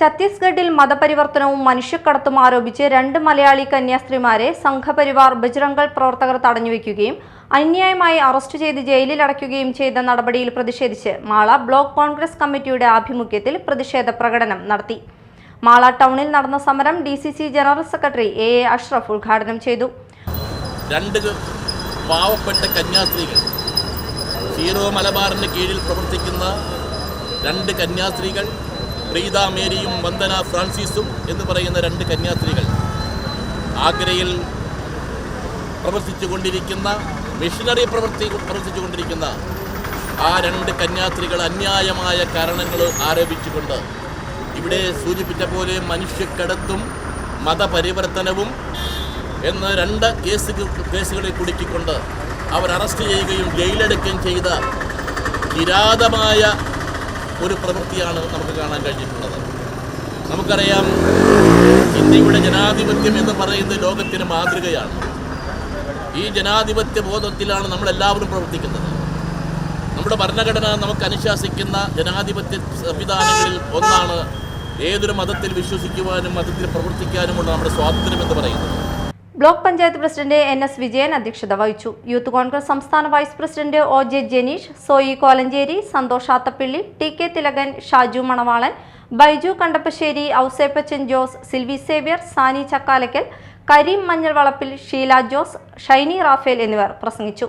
ഛത്തീസ്ഗഡിൽ മതപരിവർത്തനവും മനുഷ്യക്കടത്തും ആരോപിച്ച് രണ്ട് മലയാളി കന്യാസ്ത്രീമാരെ സംഘപരിവാർ ബജ്രംഗൾ പ്രവർത്തകർ തടഞ്ഞുവെക്കുകയും അന്യായമായി അറസ്റ്റ് ചെയ്ത് ജയിലിൽ അടയ്ക്കുകയും ചെയ്ത നടപടിയിൽ പ്രതിഷേധിച്ച് മാള ബ്ലോക്ക് കോൺഗ്രസ് കമ്മിറ്റിയുടെ ആഭിമുഖ്യത്തിൽ പ്രതിഷേധ പ്രകടനം നടത്തി. മാള ടൗണിൽ നടന്ന സമരം D general secretary A A Ashraf ഉദ്ഘാടനം ചെയ്തു. രണ്ട് കന്യാസ്ത്രീകൾ സീറോ കീഴിൽ പ്രവർത്തിക്കുന്ന രണ്ട് കന്യാസ്ത്രീകൾ പ്രീത മേരിയും വന്ദന ഫ്രാൻസിസും എന്ന് പറയുന്ന രണ്ട് കന്യാസ്ത്രീകൾ ആഗ്രയിൽ പ്രവർത്തിച്ചുകൊണ്ടിരിക്കുന്ന മിഷനറി പ്രവർത്തി പ്രവർത്തിച്ചുകൊണ്ടിരിക്കുന്ന ആ രണ്ട് കന്യാസ്ത്രീകൾ അന്യായമായ കാരണങ്ങൾ ആരോപിച്ചുകൊണ്ട് ഇവിടെ സൂചിപ്പിച്ച പോലെ മനുഷ്യക്കടത്തും മതപരിവർത്തനവും എന്ന് രണ്ട് കേസ് കേസുകളിൽ കുടുക്കിക്കൊണ്ട് അവർ അറസ്റ്റ് ചെയ്യുകയും ജയിലെടുക്കുകയും ചെയ്ത കിരാതമായ ഒരു പ്രവൃത്തിയാണ് നമുക്ക് കാണാൻ കഴിഞ്ഞിട്ടുള്ളത്. നമുക്കറിയാം ഇന്ത്യയുടെ ജനാധിപത്യം എന്ന് പറയുന്നത് ലോകത്തിന് മാതൃകയാണ്. ഈ ജനാധിപത്യ ബോധത്തിലാണ് നമ്മളെല്ലാവരും പ്രവർത്തിക്കുന്നത്. നമ്മുടെ ഭരണഘടന നമുക്ക് അനുശാസിക്കുന്ന ജനാധിപത്യ സംവിധാനങ്ങളിൽ ഒന്നാണ് ഏതൊരു മതത്തിൽ വിശ്വസിക്കുവാനും മതത്തിൽ പ്രവർത്തിക്കാനുമുള്ള നമ്മുടെ സ്വാതന്ത്ര്യം എന്ന് പറയുന്നത്. Block panchayat president N S Vijayan അധ്യക്ഷത വഹിച്ചു. യൂത്ത് കോൺഗ്രസ് സംസ്ഥാന vice president O J Janeesh Soyi Kolenchery Santhosh Athappilly T K Thilakan Shaju Manavalan Baiju Kandappassery Ouseppachan Jose Silvy Xavier Sani Chakkalakkal Kareem Manjal Valappil Sheela Jose Shiny Rafale എന്നിവർ പ്രസംഗിച്ചു.